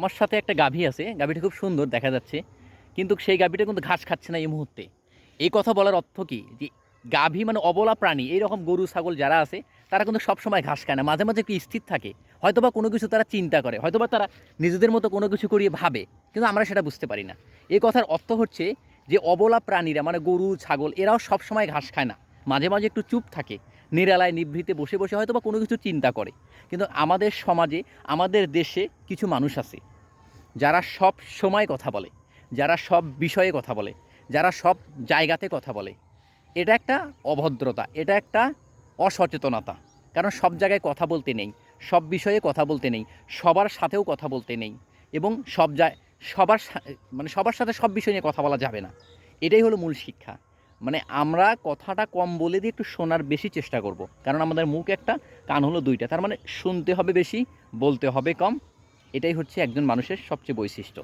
আমার সাথে একটা গাভী আছে, গাভীটা খুব সুন্দর দেখা যাচ্ছে, কিন্তু সেই গাভীটা কিন্তু ঘাস খাচ্ছে না এই মুহূর্তে। এই কথা বলার অর্থ কি? যে গাভী মানে অবলা প্রাণী, এইরকম গরু, ছাগল যারা আছে, তারা কিন্তু সবসময় ঘাস খায় না, মাঝে মাঝে একটু স্থির থাকে। হয়তোবা কোনো কিছু তারা চিন্তা করে, হয়তোবা তারা নিজেদের মতো কোনো কিছু করিয়ে ভাবে, কিন্তু আমরা সেটা বুঝতে পারি না। এই কথার অর্থ হচ্ছে যে অবলা প্রাণীরা মানে গরু, ছাগল, এরাও সবসময় ঘাস খায় না। মাঝে মাঝে একটু চুপ থাকে, নিরালায় নিভৃতে বসে বসে হয়তো বা কোনো কিছু চিন্তা করে। কিন্তু আমাদের সমাজে, আমাদের দেশে কিছু মানুষ আছে, যারা সব সময় কথা বলে, যারা সব বিষয়ে কথা বলে, যারা সব জায়গাতে কথা বলে। এটা একটা অভদ্রতা, এটা একটা অসচেতনতা। কারণ সব জায়গায় কথা বলতে নেই, সব বিষয়ে কথা বলতে নেই, সবার সাথেও কথা বলতে নেই এবং সব জায়, সবার মানে সবার সাথে সব বিষয় নিয়ে কথা বলা যাবে না। এটাই হলো মূল শিক্ষা। মানে আমরা কথাটা কম বলে দিয়ে একটু শোনার বেশি চেষ্টা করব। কারণ আমাদের মুখ একটা, কান হলো দুইটা। তার মানে শুনতে হবে বেশি, বলতে হবে কম। এটাই হচ্ছে একজন মানুষের সবচেয়ে বৈশিষ্ট্য।